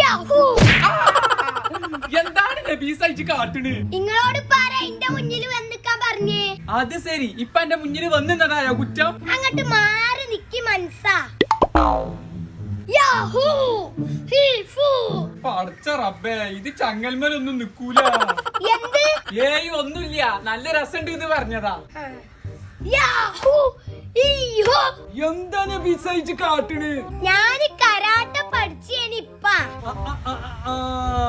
Yahoo. എന്താണ് നബീസ ഇജ്ജ് കാട്ടണ്? നിങ്ങളോട് പറ എന്റെ മുന്നിൽ വന്നിക്കാൻ പറഞ്ഞേ. അത് ശരി. ഇപ്പൊ എന്റെ മുന്നിൽ വന്നിന്നതായോ കുറ്റം? അങ്ങോട്ട് മാറി നിക്കി മനസ്സാ. പടച്ച റബ്ബേ ഇത് ചങ്ങൽമലൊന്നും നിക്കൂല. ഏയ് ഒന്നുമില്ല. നല്ല രസമുണ്ട് ഇത് പറഞ്ഞതാ. എന്താ നബീസ അയച്ച് കാട്ടണ്? ഞാൻ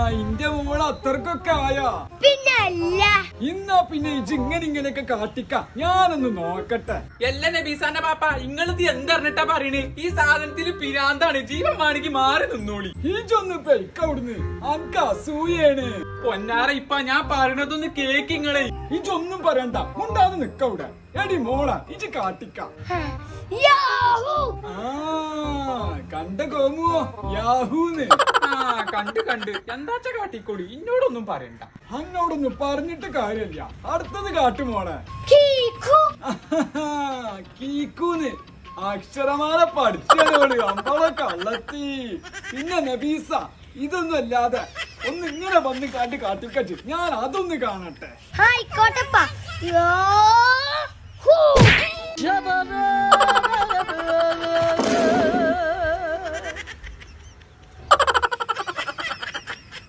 ഇന്റെ മോൾ അത്രക്കൊക്കെ ആയാ? പിന്നല്ല. ഇന്നാ പിന്നെ ഇങ്ങനെ ഇങ്ങനെയൊക്കെ കാട്ടിക്ക. ഞാനൊന്ന് നോക്കട്ടെ. എല്ലാ നബീസാന്റെ പാപ്പ. നിങ്ങളിത് എന്തറിഞ്ഞിട്ടാ പറയണ്? ഈ സാധനത്തിൽ പിരാന്താണ്. ജീവൻ മാണിക്ക് മാറി നിന്നോളി. ഇജൊന്ന് പെയ്ക്കവിടുന്ന് അനക്ക് അസൂയാണ് പൊന്നാറ ഇപ്പ ഞാൻ പറയണതൊന്ന് കേക്ക് ഇങ്ങളെ. ഇജൊന്നും പറയണ്ട. മുണ്ടാന്ന് നിക്കവിടെ എടി മോള ഇജ് കാട്ടിക്ക. യാഹു. ആ കണ്ട കോമുവോ? യാഹൂന്ന്. കണ്ട് കണ്ട്. എന്താച്ച കാട്ടിക്കോടി? ഇന്നോടൊന്നും പറയണ്ട. അന്നോടൊന്നും പറഞ്ഞിട്ട് കാര്യമില്ല. അടുത്തത് കാട്ടുമോളെ കീക്കൂന്ന്. അക്ഷരമാല പഠിച്ചോട് അമ്പളെ കള്ളത്തി. പിന്നെ നബീസ. ഇതൊന്നും അല്ലാതെ ഒന്ന് ഇങ്ങനെ വന്ന് കാട്ടി കാട്ടിക്കച്ച്. ഞാൻ അതൊന്ന് കാണട്ടെ. ആയിക്കോട്ടെപ്പാ.